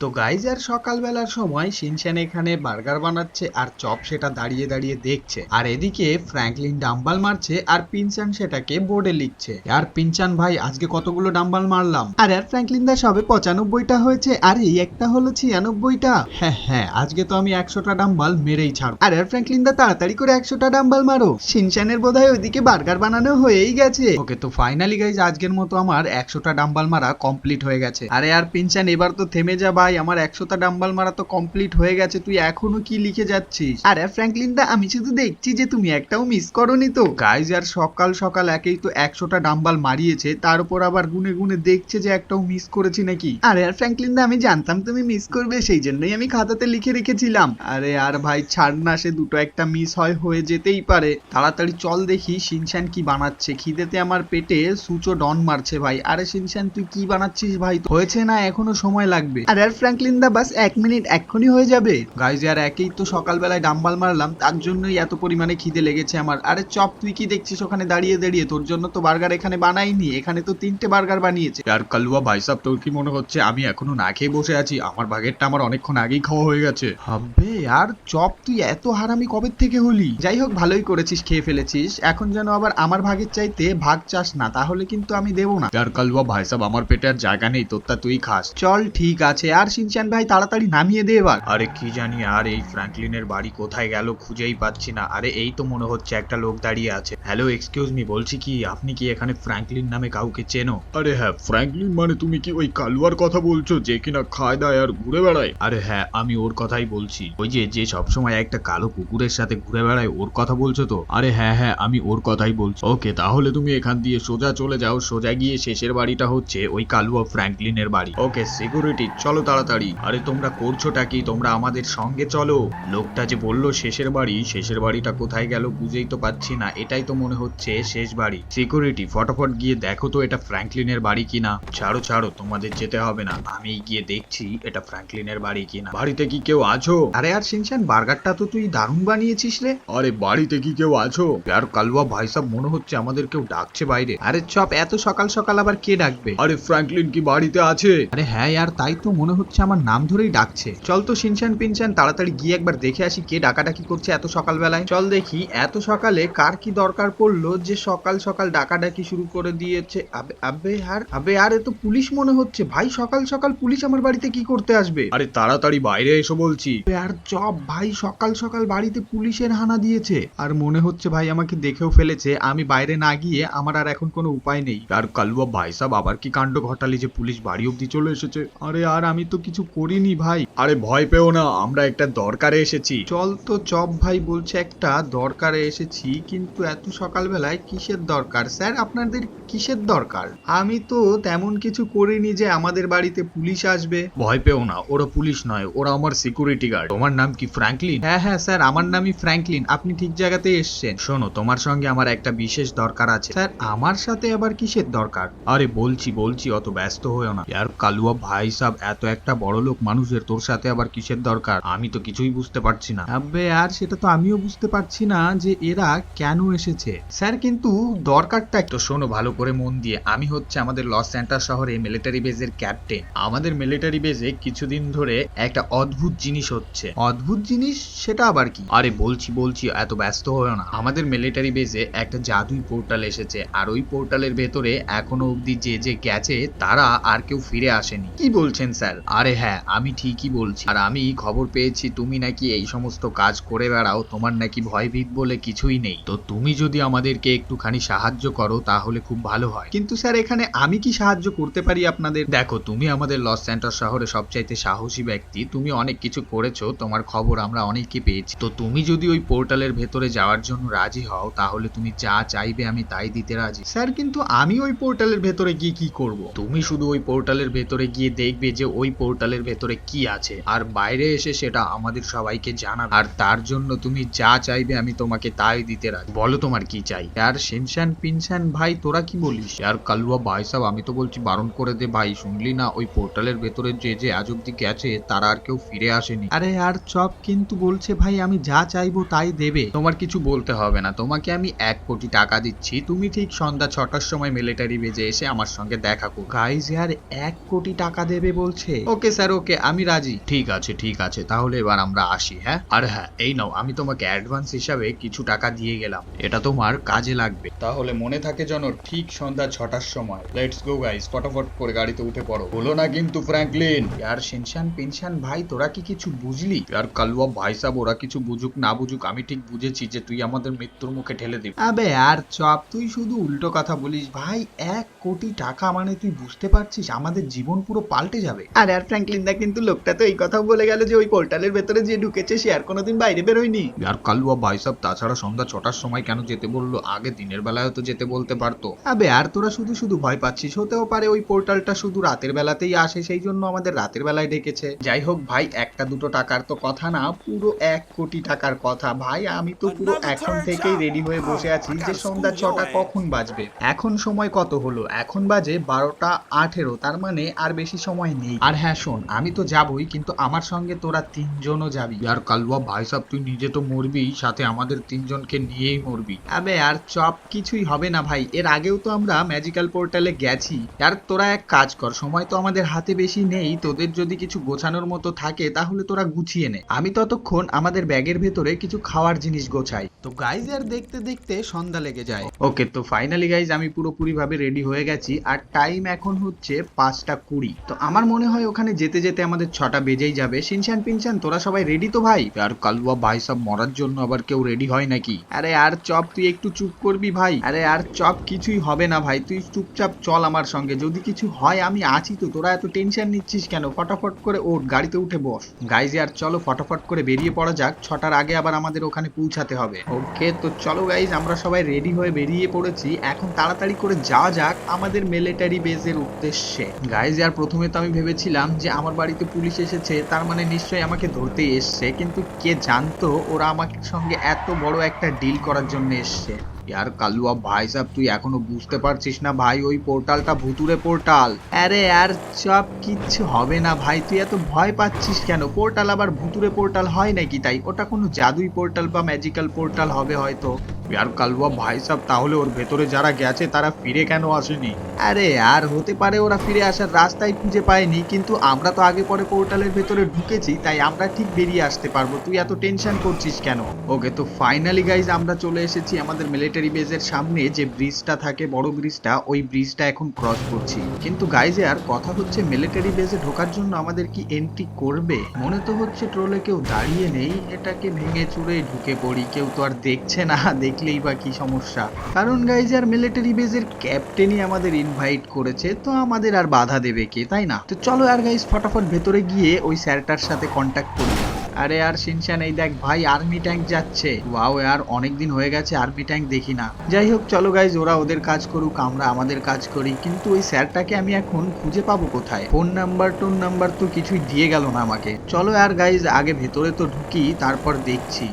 তো গাইজ আর সকালবেলার সময় শিনশান এখানে বার্গার বানাচ্ছে আর চপ সেটা দাঁড়িয়ে দাঁড়িয়ে দেখছে। আর এদিকে ফ্র্যাঙ্কলিন ডাম্বাল মারছে আর পিনচান সেটাকে বোর্ডে লিখছে। আর পিনচান ভাই, আজকে কতগুলো ডাম্বাল মারলাম? আর আর ফ্র্যাঙ্কলিন দা সবে পঁচানব্বইটা হয়েছে। আর, এই একটা হলো ছিয়ানব্বইটা। হ্যাঁ হ্যাঁ আজকে তো আমি একশোটা ডাম্বাল মেরেই ছাড়ব। আর আর ফ্র্যাঙ্কলিন দা, তাড়াতাড়ি করে একশোটা ডাম্বাল মারো। শিনশানের বোধহয় ওইদিকে বার্গার বানানো হয়েই গেছে। ওকে, তো ফাইনালি গাইজ আজকের মতো আমার একশোটা ডাম্বাল মারা কমপ্লিট হয়ে গেছে। আরে, আর পিনচান এবার তো থেমে যা ভাই, আমার একশোটা ডাম্বাল মারা তো কমপ্লিট হয়ে গেছে, তুই এখনও কি লিখে যাচ্ছিস? আরে ফ্র্যাঙ্কলিন দা, আমি শুধু দেখছি যে তুমি একটাও মিস করনি তো। গাইজ আর সকাল সকাল একেই তো একশোটা ডাম্বাল মারিয়েছে, তার উপর আবার গুনে গুনে দেখছে যে একটাও মিস করেছি নাকি? আরে, আর ফ্র্যাঙ্কলিন দা, আমি জানতাম তুমি মিস করবে, সেই জন্যই আমি খাতাতে লিখে রেখেছিলাম। আরে, আর ভাই, ছাড় না, সে দুটো একটা মিস হয়, হয়ে যেতেই পারে। তাড়াতাড়ি চল দেখি শিনশান কি বানাচ্ছে? খিদেতে আমার পেটে সুচো ডন মারছে ভাই। আরে শিনশান তুই কি বানাচ্ছিস ভাই? হয়েছে না, এখনও সময় লাগবে। আরে, আর ফ্র্যাঙ্কলিন দা বাস এক মিনিট এক্ষুনি হয়ে যাবে। গাইজ আর একেই তো সকালবেলায় ডাম্বাল মারলাম, তার জন্যই এত পরিমাণে খিদে লেগেছে আমার। আরে চপ, তুই কি দেখছিস ওখানে দাঁড়িয়ে দাঁড়িয়ে? তোর জন্য তো বার্গার এখানে বানাইনি, এখানে তো তিনটে বার্গার বানিয়েছে। আর কালুয়া ভাই সাহেব তোর কি মনে হচ্ছে? আমি এখনও না খেয়ে বসে আছি, আমার ভাগেরটা আমার অনেকক্ষণ আগেই খাওয়া হয়ে গেছে। হবে আর চপ, তুই এত হারামি কবে থেকে হলি? যাই হোক, ভালোই করেছিস, খেয়ে ফেলেছিস। এখন যেন আবার আমার ভাগের চাইতে ভাগ চাস না, তাহলে কিন্তু আমি দেবো না। আর কালুয়া ভাই সাহেব আমার পেটে আর জায়গা নেই, তোরটা তুই খাস। চল, ঠিক আছে, আর সিনচান ভাই তাড়াতাড়ি নামিয়ে দে এবার। আরে কি জানি আর এই ফ্র্যাঙ্কলিনের বাড়ি কোথায় গেল খুঁজেই পাচ্ছি না। আরে এই তো মনে হচ্ছে একটা লোক দাঁড়িয়ে আছে। হ্যালো এক্সকিউজ মি বলছি কি আপনি কি এখানে ফ্র্যাঙ্কলিন নামে কাউকে চেনো? আরে হ্যাঁ ফ্র্যাঙ্কলিন মানে তুমি কি ওই কালুয়ার কথা বলছো যে কিনা খায় দায় আর ঘুরে বেড়ায়? আরে হ্যাঁ আমি ওর কথাই বলছি। ওই যে যে সবসময় একটা কালো কুকুরের সাথে ঘুরে বেড়ায় ওর কথা বলছো তো? আরে হ্যাঁ হ্যাঁ আমি ওর কথাই বলছি। ওকে তাহলে তুমি এখান দিয়ে সোজা চলে যাও। সোজা গিয়ে শেষের বাড়িটা হচ্ছে ওই কালুয়া ফ্র্যাঙ্কলিনের বাড়ি। ওকে সিকিউরিটি চলো তাড়াতাড়ি। আরে তোমরা করছোটা কি? তোমরা আমাদের সঙ্গে চলো। লোকটা যে বলল শেষের বাড়ি, শেষের বাড়িটা কোথায় গেল বুঝেই তো পাচ্ছি না। এটাই তো মনে হচ্ছে শেষ বাড়ি। সিকিউরিটি ফটাফট গিয়ে দেখো তো এটা ফ্র্যাঙ্কলিনের বাড়ি কিনা। ছাড়ো ছাড়ো, তোমাদের যেতে হবে না। আমি গিয়ে দেখছি এটা ফ্র্যাঙ্কলিনের বাড়ি কিনা। বাড়িতে কি কেউ আছো? আরে আর শিনশান বার্গারটা তো তুই দারুণ বানিয়েছিস রে। আরে বাড়িতে কি কেউ আছো? আর কালুয়া ভাই সাহেব, মনে হচ্ছে আমাদের কেউ ডাকছে বাইরে। আরে চপ, এত সকাল সকাল আবার কে ডাকবে? আরে ফ্র্যাঙ্কলিন কি বাড়িতে আছে? আরে হ্যাঁ আর তাই তো মনে হচ্ছে আমার নাম ধরেই ডাকছে। চল তো শিনশান পিনশান তাড়াতাড়ি গিয়ে একবার দেখে আসি কে ডাকাডাকি করছে এত সকালবেলায়। চল দেখি এত সকালে কার কি দরকার পড়ল যে সকাল সকাল ডাকাডাকি শুরু করে দিয়েছে। আবে আবে আর আবে আর এ তো পুলিশ মনে হচ্ছে। ভাই সকাল সকাল পুলিশ আমার বাড়িতে কি করতে আসবে? আরে তাড়াতাড়ি বাইরে এসো বলছি। আর চপ ভাই সকাল সকাল বাড়িতে পুলিশের হানা দিয়েছে। আর মনে হচ্ছে ভাই আমাকে দেখেও ফেলেছে। আমি বাইরে না গিয়ে আমার আর এখন কোনো উপায় নেই। আর কালুয়া ভাই সাহেব আবার কি কাণ্ড ঘটালি যে পুলিশ বাড়ি অব্দি চলে এসেছে? আরে আর আমি তো কিছু করিনি ভাই। আরে ভয় পেও না আমরা একটা দরকারে এসেছি। চল তো চপ ভাই বলছে একটা দরকারে এসেছি কিন্তু এত সকালবেলায় কিসের দরকার? স্যার আপনাদের কিসের দরকার? আমি তো তেমন কিছু করিনি যে আমাদের বাড়িতে পুলিশ আসবে। ভয় পেও না ওরা পুলিশ নয় ওরা আমার সিকিউরিটি গার্ড তোমার নাম কি ফ্র্যাঙ্কলিন হ্যাঁ হ্যাঁ স্যার আমার নামই ফ্র্যাঙ্কলিন আপনি ঠিক জায়গাতে এসেছেন। শোনো তোমার সঙ্গে আমার একটা বিশেষ দরকার আছে। স্যার আমার সাথে আবার কিসের দরকার? আরে বলছি বলছি অত ব্যস্ত হয়েও না। ইয়ার কালুয়া ভাই সাহেব এত একটা বড় লোক মানুষের, তোর সাথে আবার কিসের দরকার? আমি তো কিছুই বুঝতে পারছি না। আবে আর সেটা তো আমিও বুঝতে পারছি না যে এরা কেন এসেছে। স্যার, কিন্তু দরকারটা তো শোনো, ভালো করে মন দিয়ে। আমি হচ্ছে আমাদের লস সেন্টার শহরে মিলিটারি বেজের ক্যাপ্টেন আমাদের মিলিটারি বেজে কিছুদিন ধরে একটা অদ্ভুত জিনিস হচ্ছে। অদ্ভুত জিনিস? সেটা আবার কি? আরে, বলছি বলছি, এত ব্যস্ত হয়েও না। আমাদের মিলিটারি বেজে একটা জাদুই পোর্টাল এসেছে। আর ওই পোর্টালের ভেতরে এখনও অবধি যে যে গেছে, তারা আর কেউ ফিরে আসেনি। কি বলছেন, স্যার? আরে হ্যাঁ আমি ঠিকই বলছি। আর আমি খবর পেয়েছি, তুমি নাকি এই সমস্ত কাজ করে বেড়াও, তোমার নাকি ভয়ভীত বলে কিছুই নেই। তো তুমি যদি আমাদেরকে একটুখানি সাহায্য করো, তাহলে খুব ভালো হয়। কিন্তু স্যার, এখানে আমি কি সাহায্য করতে পারি আপনাদের? দেখো, তুমি আমাদের লস সেন্টার শহরে সবচাইতে সাহসী ব্যক্তি, তুমি অনেক কিছু করেছ, তোমার খবর আমরা অনেককে পেয়েছি। তো তুমি যদি ওই পোর্টালের ভেতরে যাওয়ার জন্য রাজি হও, তাহলে তুমি যা চাইবে আমি তাই দিতে রাজি। স্যার, কিন্তু আমি ওই পোর্টালের ভেতরে গিয়ে কি করব? তুমি শুধু ওই পোর্টালের ভেতরে গিয়ে দেখবে যে ওই পোর্টালের ভেতরে কি আছে? আর বাইরে এসে সেটা আমাদের সবাইকে জানাবে। আর তার জন্য তুমি যা চাইবে আমি তোমাকে তাই দিতে রাজি বলো তোমার কি চাই? আর শিনশান পিনশান ভাই, তোরা কি বলিস? আর কালুয়া ভাই সাহেব আমি তো বলছি বারণ করে দে ভাই, শুনলি না? ওই পোর্টালের ভেতরে যে যে আজ অব্দি গেছে, তারা আর কেউ ফিরে আসেনি। আরে আর চপ কিন্তু বলছে ভাই, আমি যা চাইব তাই দেবে। তোমার কিছু বলতে হবে না। তোমাকে আমি এক কোটি টাকা দিচ্ছি। তুমি ঠিক সন্ধ্যা ছটার সময় মিলিটারি বেজে এসে আমার সঙ্গে দেখা করো। গাইজ আর এক কোটি টাকা দেবে বলছে? ওকে স্যার ওকে আমি রাজি। ঠিক আছে ঠিক আছে তাহলে এবার আমরা আসি হ্যাঁ? আর হ্যাঁ এই নাও আমি তোমাকে অ্যাডভান্স হিসাবে কিছু টাকা দিয়ে গেলাম। এটা তোমার কাজে লাগবে। তাহলে মনে থাকে যেন ঠিক সন্ধ্যা ছটার সময়। লেটস গো গাইস ফটাফট করে গাড়িতে উঠে পড়ো। হলো না কিন্তু ফ্র্যাঙ্কলিন আর শিনশান পিনশান ভাই তোরা কি কিছু বুঝলি? আর কালুয়া ভাই সাহেব ওরা কিছু বুঝুক না বুঝুক আমি ঠিক বুঝেছি যে তুই আমাদের মৃত্যুর মুখে ঠেলে দিবি। আবে আর চপ তুই শুধু উল্টো কথা বলিস ভাই এক কোটি টাকা মানে তুই বুঝতে পারছিস আমাদের জীবন পুরো পাল্টে যাবে। আরে আর ফ্র্যাঙ্কলিন দা কিন্তু লোকটা তো এই কথাও বলে গেল যে ওই পোর্টালের ভেতরে যে ঢুকেছে সে আর কোনোদিন বাইরে বেরোয়নি। আর কালুয়া ভাই সাহেব তাছাড়া সন্ধ্যা ছটার সময় কেন যেতে বলল? আগে দিনের বেলায় তো যেতে বলতে পারতো। আবে আর তোরা শুধু শুধু ভয় পাচ্ছিস হতেও পারে ওই পোর্টালটা শুধু রাতের বেলাতেই আসে সেই জন্য আমাদের রাতের বেলায় ডেকেছে। যাই হোক ভাই একটা দুটো টাকার তো কথা না পুরো এক কোটি টাকার কথা। ভাই আমি তো পুরো এখন থেকেই রেডি হয়ে বসে আছি যে সন্ধ্যা ছটা কখন বাজবে? এখন সময় কত হলো? এখন বাজে বারোটা আঠেরো তার মানে আর বেশি সময় নেই। আর হ্যাঁ শোন আমি তো যাবই কিন্তু আমার সঙ্গে তোরা তিনজনও যাবি। আর কালুয়া ভাই সাহেব তুই নিজে তো মরবি সাথে আমাদের তিনজনকে নিয়েই মরবি। আবে আর চপ কিছুই হবে না ভাই এর আগেও তো আমরা ম্যাজিক্যাল পোর্টালে গেছি। আর তোরা এক কাজ কর সময় তো আমাদের হাতে বেশি নেই তোদের যদি কিছু গোছানোর মতো থাকে তাহলে তোরা গুছিয়ে নে। আমি ততক্ষণ আমাদের ব্যাগের ভেতরে কিছু খাওয়ার জিনিস গোছাই। তো গাইজ আর দেখতে দেখতে সন্ধ্যা লেগে যায়। ওকে তো ফাইনালি গাইজ আমি পুরোপুরি ভাবে রেডি হয়ে গেছি আর টাইম এখন হচ্ছে পাঁচটা কুড়ি। তো আমার মনে হয় ওখানে যেতে যেতে আমাদের ছটা বেজেই যাবে। শিনশান পিনশান তোরা সবাই রেডি তো ভাই? আর কালুয়া ভাই সব মরার জন্য আবার কেউ রেডি হয় নাকি? আরে আর চপ, তুই একটু চুপ করবি ভাই। আরে আর চপ কিছুই হবে না ভাই। তুই চুপচাপ চল আমার সঙ্গে। যদি কিছু হয় আমি আছি তো। তোরা এত টেনশন নিচ্ছিস কেন? ফটাফট করে ওঠ, গাড়িতে উঠে বস। গাইজ আর চলো ফটাফট করে বেরিয়ে পড়া যাক। ছটার আগে আবার আমাদের ওখানে পৌঁছাতে হবে। ওকে তো চলো গাইজ আমরা সবাই রেডি হয়ে বেরিয়ে পড়েছি। এখন তাড়াতাড়ি করে যাওয়া যাক আমাদের মিলিটারি বেজের উদ্দেশ্যে। গাইজ আর প্রথমে তো আমি ভেবেছিলাম যে আমার বাড়িতে পুলিশ এসেছে, তার মানে নিশ্চয়ই আমাকে ধরতে এসছে। কিন্তু কে জানতো ওরা আমার সঙ্গে এত বড় একটা ডিল করার জন্য এসছে? ইয়ার কালুয়া, ভাই সাহেব, তুই এখনও বুঝতে পারছিস না ভাই, ওই পোর্টালটা ভুতুরে পোর্টাল। আরে আর সব কিচ্ছু হবে না ভাই, তুই এত ভয় পাচ্ছিস কেন? পোর্টাল আবার ভুতুরে পোর্টাল হয় নাকি তাই? ওটা কোনো জাদুই পোর্টাল বা ম্যাজিক্যাল পোর্টাল হবে হয়তো। ইয়ার কালুয়া ভাই সাহেব তাহলে ওর ভেতরে যারা গেছে তারা ফিরে কেন আসেনি? আরে আর হতে পারে ওরা ফিরে আসার রাস্তাই খুঁজে পায়নি কিন্তু আমরা তো আগে পরে পোর্টালের ভেতরে ঢুকেছি তাই আমরা ঠিক বেরিয়ে আসতে পারব। তুই এত টেনশন করছিস কেন? ওকে তো ফাইনালি গাইজ আমরা চলে এসেছি আমাদের মিলিটারি বেজের সামনে যে ব্রিজটা থাকে বড় ব্রিজটা ওই ব্রিজটা এখন ক্রস করছি। কিন্তু গাইজে আর কথা হচ্ছে মিলিটারি বেজে ঢোকার জন্য আমাদের কি এন্ট্রি করবে? মনে তো হচ্ছে ট্রোলে কেউ দাঁড়িয়ে নেই এটাকে ভেঙে চুরে ঢুকে পড়ি কেউ তো আর দেখছে না দেখলেই বা কি সমস্যা। কারণ গাইজ আর মিলিটারি বেজের ক্যাপ্টেনই আমাদের ইনভাইট করেছে, তো আমাদের আর বাধা দেবে কে, তাই না? তো চলো আর গাইজ ফটাফট ভেতরে গিয়ে ওই স্যারটার সাথে কন্ট্যাক্ট করি। আরে আর শিনশান এই দেখ ভাই আর্মি ট্যাঙ্ক যাচ্ছে। ওয়াও আর অনেক দিন হয়ে গেছে আর্মি ট্যাঙ্ক দেখি না। যাই হোক, চলো গাইজ ওরা ওদের কাজ করুক, আমরা আমাদের কাজ করি। কিন্তু ওই স্যারটাকে আমি এখন খুঁজে পাবো কোথায়? ফোন নাম্বার টোন নাম্বার তো কিছুই দিয়ে গেল না আমাকে। চলো আর গাইজ আগে ভেতরে তো ঢুকি, তারপর দেখছি।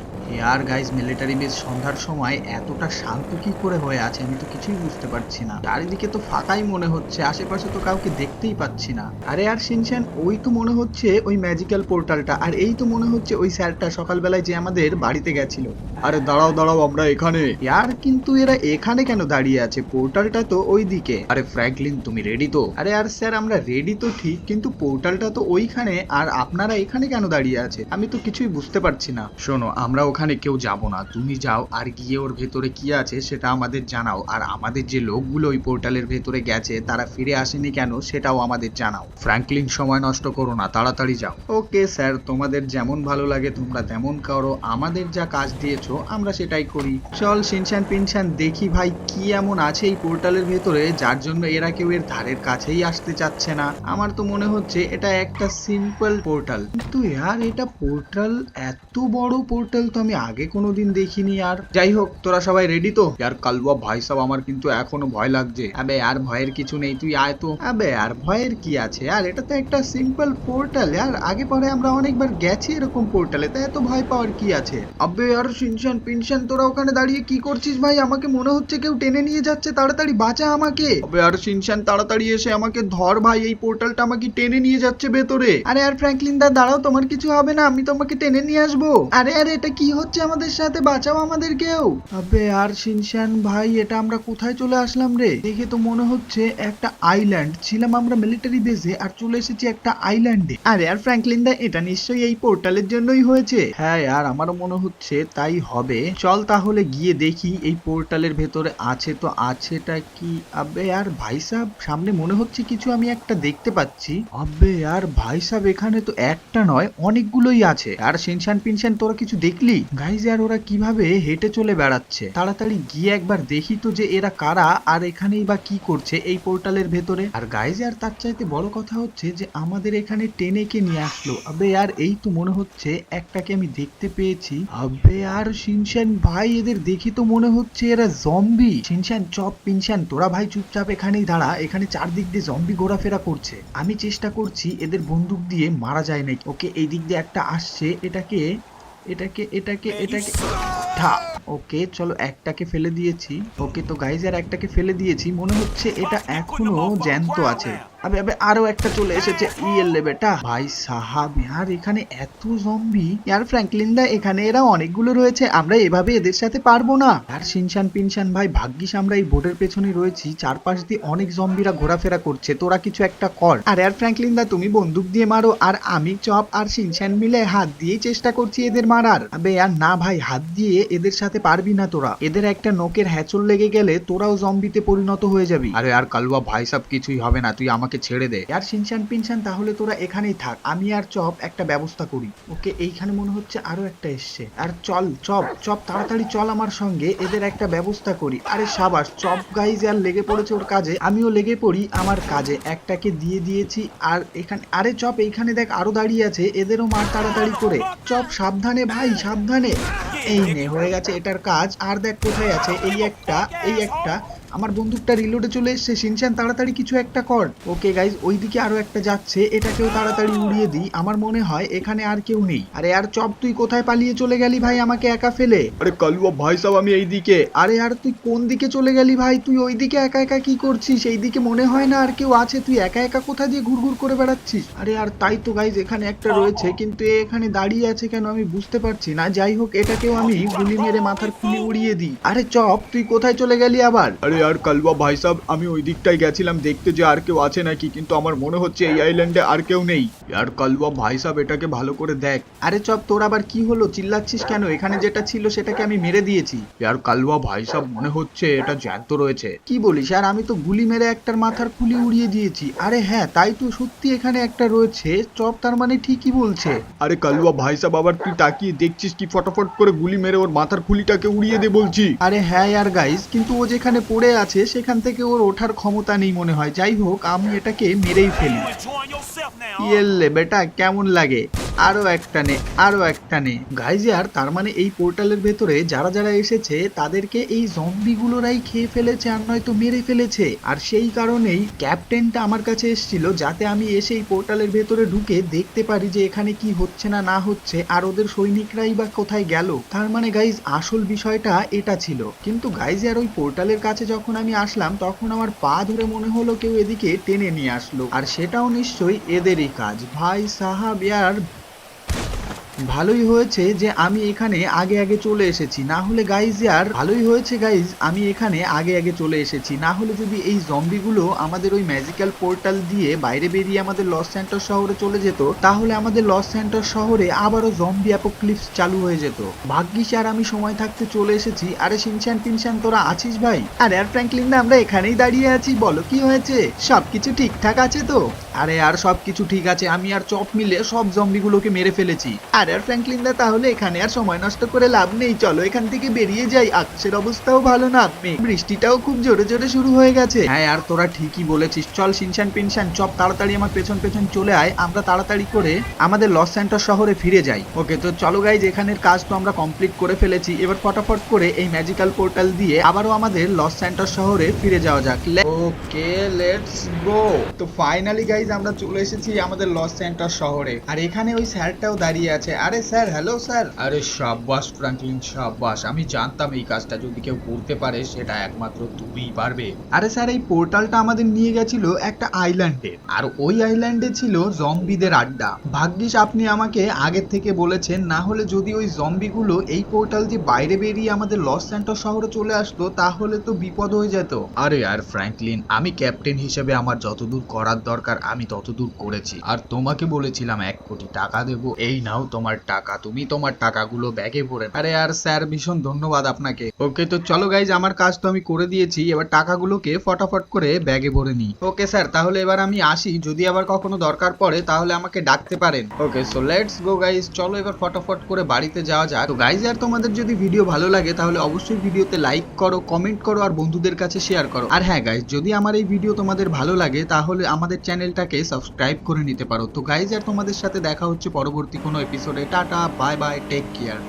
আর গাইজ মিলিটারি বেস সন্ধ্যার সময় এতটা শান্ত কি করে হয়ে আছে আমি তো কিছুই বুঝতে পারছি না। চারিদিকে তো ফাঁকাই মনে হচ্ছে, আশেপাশে তো কাউকে দেখতেই পাচ্ছি না। আরে আর শিনশান, ওই তো মনে হচ্ছে ওই ম্যাজিক্যাল পোর্টালটা আর এই তো মনে হচ্ছে ওই স্যারটা সকালবেলায় যে আমাদের বাড়িতে গেছিল। আরে দাঁড়াও দাঁড়াও আমরা এখানে। ইয়ার, কিন্তু এরা এখানে কেন দাঁড়িয়ে আছে? পোর্টালটা তো ওই দিকে আরে ফ্র্যাঙ্কলিন, তুমি রেডি তো? আরে আর স্যার, আমরা রেডি তো ঠিক, কিন্তু পোর্টালটা তো ওইখানে, আর আপনারা এখানে কেন দাঁড়িয়ে আছে? আমি তো কিছুই বুঝতে পারছি না। শোনো, আমরা ওখানে কেউ যাব না। তুমি যাও, আর গিয়ে ওর ভেতরে কি আছে সেটা আমাদের জানাও। আর আমাদের যে লোকগুলো ওই পোর্টালের ভেতরে গেছে, তারা ফিরে আসেনি কেন সেটাও আমাদের জানাও। ফ্র্যাঙ্কলিন, সময় নষ্ট করো না, তাড়াতাড়ি যাও। ওকে স্যার, তোমাদের যেমন ভালো লাগে তোমরা তেমন করো। আমাদের যা কাজ দিয়েছ আমরা সেটাই করি। চল শিনশান পিনশান দেখি ভাই কি এমন আছে এই পোর্টালের ভেতরে, যার জন্য এরা কেউ এর ধারের কাছেই আসতে চাচ্ছে না। আমার তো মনে হচ্ছে এটা একটা সিম্পল পোর্টাল। কিন্তু यार এটা পোর্টাল, এত বড় পোর্টাল তো আমি আগে কোনোদিন দেখিনি আর। যাই হোক, তোরা সবাই রেডি তো? ইয়ার কালুয়া ভাই সাহেব আমার কিন্তু এখনও ভয় লাগছে। আবে আর ভয়ের কিছু নেই, তুই আয় তো। আবে আর ভয়ের কি আছে? আর এটা তো একটা সিম্পল পোর্টাল, আর আগে পরে আমরা অনেকবার গেছি এরকম পোর্টালে তাই এত ভয় পাওয়ার কি আছে? আবে আর শিনশান পিনশান তোরা ওখানে দাঁড়িয়ে কি করছিস ভাই? আমাকে মনে হচ্ছে কেউ টেনে নিয়ে যাচ্ছে তাড়াতাড়ি বাঁচা আমাকে। আর শিনশান তাড়াতাড়ি এসে আমাকে ধর ভাই এই পোর্টালটা আমাকে টেনে নিয়ে যাচ্ছে ভেতরে। আরে আর ফ্র্যাঙ্কলিন দা দাঁড়াও তোমার কিছু হবে না আমি তোমাকে টেনে নিয়ে আসব। আরে আরে এটা কি হচ্ছে আমাদের সাথে? বাঁচাও আমাদেরকেও আবে আর শিনশান ভাই এটা আমরা কোথায় চলে আসলাম রে? দেখে তো মনে হচ্ছে একটা আইল্যান্ড ছিলাম আমরা মিলিটারি বেসে আর চলে এসেছি একটা আইল্যান্ডে আরে আর ফ্র্যাঙ্কলিন দা এটা নিশ্চয়ই এই পোর্টালের জন্যই হয়েছে। হ্যাঁ আর আমারও মনে হচ্ছে তাই হবে? চল তাহলে গিয়ে দেখি এই পোর্টালের ভেতরে আছে তো আছেটা কি? আবে আর ভাই সাহেব, সামনে মনে হচ্ছে কিছু আমি একটা দেখতে পাচ্ছি। আবে আর ভাই সাহেব, এখানে তো একটা নয়, অনেকগুলোই আছে। আর শিনশান পিনশান, তোরা কিছু দেখলি? গাইজ আর ওরা কীভাবে হেঁটে চলে বেড়াচ্ছে? তাড়াতাড়ি গিয়ে একবার দেখি তো যে এরা কারা আর এখানেই বা কি করছে এই পোর্টালের ভেতরে। আর গাইজ আর তার চাইতে বড় কথা হচ্ছে যে আমাদের এখানে টেনে কে নিয়ে আসলো? আবে আর এই তো মনে হচ্ছে একটাকে আমি দেখতে পেয়েছি। আবে আর শিনশান ভাই এদের দেখি তো মনে হচ্ছে এরা জম্বি শিনশান চপ পিনশান তোরা ভাই চুপচাপ এখানেই দাঁড়া, এখানে চারদিক দিয়ে জম্বি ঘোরাফেরা করছে। আমি চেষ্টা করছি এদের বন্দুক দিয়ে মারা যায় নাকি। ওকে, এই দিক দিয়ে একটা আসছে, এটাকে এটাকে এটাকে এটাকে, ঠা। ওকে, চলো একটাকে ফেলে দিয়েছি। ওকে তো গাইজ আর একটাকে ফেলে দিয়েছি। মনে হচ্ছে এটা এখনও জ্যান্ত আছে। আবে আবে, আরও একটা চলে এসেছে ইয়েলে বেটা ভাই সাহাব, ইয়ার, এখানে এত জম্বি ইয়ার ফ্র্যাঙ্কলিন দা, এখানে এরা অনেকগুলো রয়েছে। আমরা এভাবে এদের সাথে পারব না। আর শিনশান পিনশান, ভাই, ভাগ্যিস আমরা এই বোর্ডের পেছনে রয়েছি। চারপাশ দিয়ে অনেক জম্বিরা ঘোরাফেরা করছে। তোরা কিছু একটা কর। আর আর ফ্র্যাঙ্কলিন দা, তুমি বন্দুক দিয়ে মারো। আর আমি চপ আর শিনশান মিলে হাত দিয়েই চেষ্টা করছি এদের মারার। আবে আর না, ভাই, হাত দিয়ে এদের সাথে পারবি না তোরা। এদের একটা নোকের হ্যাচল লেগে গেলে তোরাও জম্বিতে পরিণত হয়ে যাবি। আরে, আর কালুয়া, ভাই সব, কিছুই হবে না। তুই আমাকে ছেড়ে দে। আর সিনশান পিনশান, তাহলে তোরা এখানেই থাক। আমি আর চপ একটা ব্যবস্থা করি। ওকে, এইখানে মনে হচ্ছে আরও একটা এসছে। আর চল, চপ চপ, তাড়াতাড়ি চল আমার সঙ্গে। এদের একটা ব্যবস্থা করি। আরে সাবাস, চপ গাইজ আর লেগে পড়েছে ওর কাজে। আমিও লেগে পড়ি আমার কাজে। একটাকে দিয়ে দিয়েছি আর এখানে, আরে চপ, এইখানে দেখ আরও দাঁড়িয়ে আছে। এদেরও মার তাড়াতাড়ি করে। চপ, সাবধানে ভাই, সাবধানে। এই নে, হয়ে গেছে এটার কাজ। আর দেখ কোথায় আছে? এই একটা এই একটা। আমার বন্দুকটা রিলোডে চলে এসেছে। শিনচান তাড়াতাড়ি কিছু একটা কর। ওকে গাইজ ওইদিকে আরও একটা যাচ্ছে। এটাকেও তাড়াতাড়ি উড়িয়ে দিই। আমার মনে হয় এখানে আর কেউ নেই। আরে আর চপ তুই কোথায় পালিয়ে চলে গেলি ভাই আমাকে একা ফেলে? আরে কালুয়া ভাই সব আমি এই দিকে আরে আর তুই কোন দিকে চলে গেলি ভাই? তুই ওইদিকে একা একা কি করছিস? এই দিকে মনে হয় না আর কেউ আছে। তুই একা একা কোথা দিয়ে ঘুরঘুর করে বেড়াচ্ছিস? আরে আর তাই তো গাইজ এখানে একটা রয়েছে কিন্তু এখানে দাঁড়িয়ে আছে কেন আমি বুঝতে পারছি না। যাই হোক এটাকেও আমি গুলি মেরে মাথার খুলি উড়িয়ে দিই। আরে চপ তুই কোথায় চলে গেলি আবার? আরে আর কালুয়া ভাই সাহেব আমি ওই দিকটায় গেছিলাম, দেখতে যে আর কেউ আছে নাকি, কিন্তু আমার মনে হচ্ছে এই আইল্যান্ডে আর কেউ নেই। আর কালুয়া ভাই সাহেব এটাকে ভালো করে দেখ। আরে চপ তোর আবার কি হলো? চিল্লাচ্ছিস কেন? এখানে যেটা ছিল সেটাকে আমি মেরে দিয়েছি। আর কালুয়া ভাই সাহেব মনে হচ্ছে এটা জ্যান্ত রয়েছে। কি বলিস? আর আমি তো গুলি মেরে একটার মাথার খুলি উড়িয়ে দিয়েছি। আরে হ্যাঁ তাই তো সত্যি এখানে একটা রয়েছে। চপ তার মানে ঠিকই বলছে। আরে কালুয়া ভাই সাহেব আবার তুই তাকিয়ে দেখছিস কি ফটাফট করে গুলি মেরে ওর মাথার খুলিটাকে উড়িয়ে দে বলছি। আরে হ্যাঁ ইয়ার গাইস কিন্তু ও যেখানে পড়ে আছে সেখান থেকে ওর ওঠার ক্ষমতা নেই মনে হয়। যাই হোক আমি এটাকে মেরেই ফেলি। বেটা কেমন লাগে? আরও একটা নে, আরও একটা নে। গাইজ আর তার মানে এই পোর্টালের ভেতরে যারা যারা এসেছে, তাদেরকে এই জম্বিগুলোরাই খেয়ে ফেলেছে আর নয়তো মেরে ফেলেছে। আর সেই কারণেই ক্যাপ্টেনটা আমার কাছে এসেছিল, যাতে আমি এসে এই পোর্টালের ভেতরে ঢুকে দেখতে পারি যে এখানে কি হচ্ছে না না হচ্ছে, আর ওদের সৈনিকরাই বা কোথায় গেল। তার মানে গাইজ আসল বিষয়টা এটা ছিল। কিন্তু গাইজ আর ওই পোর্টালের কাছে যখন আমি আসলাম, তখন আমার পা ধরে মনে হলো কেউ এদিকে টেনে নিয়ে আসলো। আর সেটাও নিশ্চয়ই এদেরই কাজ। ভাই সাহাব ইয়ার ভালোই হয়েছে যে আমি এখানে আগে আগে চলে এসেছি। না হলে গাইজ আর, ভালোই হয়েছে গাইজ আমি এখানে আগে আগে চলে এসেছি। না হলে যদি এই জম্বিগুলো আমাদের ওই ম্যাজিক্যাল পোর্টাল দিয়ে বাইরে বেরিয়ে আমাদের লস সেন্টার শহরে চলে যেত, তাহলে আমাদের লস সেন্টার শহরে আবারও জম্বি অ্যাপোক্লিপস চালু হয়ে যেত। ভাগ্যিস আর আমি সময় থাকতে চলে এসেছি। আরে শিনশান টিনশান তোরা আছিস ভাই? আর আর ফ্র্যাঙ্কলিন না আমরা এখানেই দাঁড়িয়ে আছি, বলো কি হয়েছে? সবকিছু ঠিকঠাক আছে তো? আরে আর সবকিছু ঠিক আছে, আমি আর চপ মিলে সব জম্বিগুলোকে মেরে ফেলেছি। আর আর ফ্র্যাঙ্কলিন দা তাহলে এখানে আর সময় নষ্ট করে লাভ নেই। চলো এখান থেকে বেরিয়ে যাই। আকাশের অবস্থাও ভালো না। বৃষ্টিটাও খুব জোরে জোরে শুরু হয়ে গেছে। হ্যাঁ আর তোরা ঠিকই বলেছিস। চল শিনশান পিনশান চপ তাড়াতাড়ি আমার পেছন পেছন চলে আয়। আমরা তাড়াতাড়ি করে আমাদের লস সেন্টার শহরে ফিরে যাই। ওকে তো চলো গাইজ এখানের কাজ তো আমরা কমপ্লিট করে ফেলেছি। এবার ফটাফট করে এই ম্যাজিক্যাল পোর্টাল দিয়ে আবারও আমাদের লস সেন্টার শহরে ফিরে যাওয়া যাক। ওকে লেটস গো তো ফাইনালি গাইজ আমরা চলে এসেছি আমাদের লস সেন্টার শহরে। আর এখানে ওই স্যারটাও দাঁড়িয়ে আছে। আরে স্যার হ্যালো স্যার। আরে সাব্বাস ফ্র্যাঙ্কলিন সাব্বাস, আমি জানতাম এই কাজটা যদি কেউ করতে পারে, সেটা একমাত্র তুমিই পারবে। আরে স্যার, এই পোর্টালটা আমাদের নিয়ে গেছিল একটা আইল্যান্ডে আর ওই আইল্যান্ডে ছিল জম্বিদের আড্ডা। ভাগ্যিস আপনি আমাকে আগের থেকে বলেছেন, না হলে যদি ওই জম্বিগুলো এই পোর্টাল দিয়ে বাইরে বেরিয়ে আমাদের লস স্যান্টোস শহরে চলে আসতো, তাহলে তো বিপদ হয়ে যেত। আরে আর ফ্র্যাঙ্কলিন আমি ক্যাপ্টেন হিসেবে আমার যতদূর করার দরকার, আমি ততদূর করেছি। আর তোমাকে বলেছিলাম এক কোটি টাকা দেবো। এই নাও তোমার টাকা, তুমি তোমার টাকাগুলো ব্যাগে ভরে আরে আর স্যার, ভীষণ ধন্যবাদ আপনাকে। ওকে, তো চলো গাইজ আমার কাজ তো আমি করে দিয়েছি, এবার টাকাগুলোকে ফটাফট করে ব্যাগে ভরে নিই। ওকে স্যার, তাহলে এবার আমি আসি, যদি আবার কখনো দরকার পড়ে, তাহলে আমাকে ডাকতে পারেন। Okay so let's go guys চলো এবার ফটাফট করে বাড়িতে যাওয়া যাক। তো গাইজ আর তোমাদের যদি ভিডিও ভালো লাগে, তাহলে অবশ্যই ভিডিওতে লাইক করো কমেন্ট করো, আর বন্ধুদের কাছে শেয়ার করো। আর হ্যাঁ গাইজ যদি আমার এই ভিডিও তোমাদের ভালো লাগে, তাহলে আমাদের চ্যানেলটাকে সাবস্ক্রাইব করে নিতে পারো। তো গাইজ আর তোমাদের সাথে দেখা হচ্ছে পরবর্তী কোনো এপিসোডে today tata bye bye take care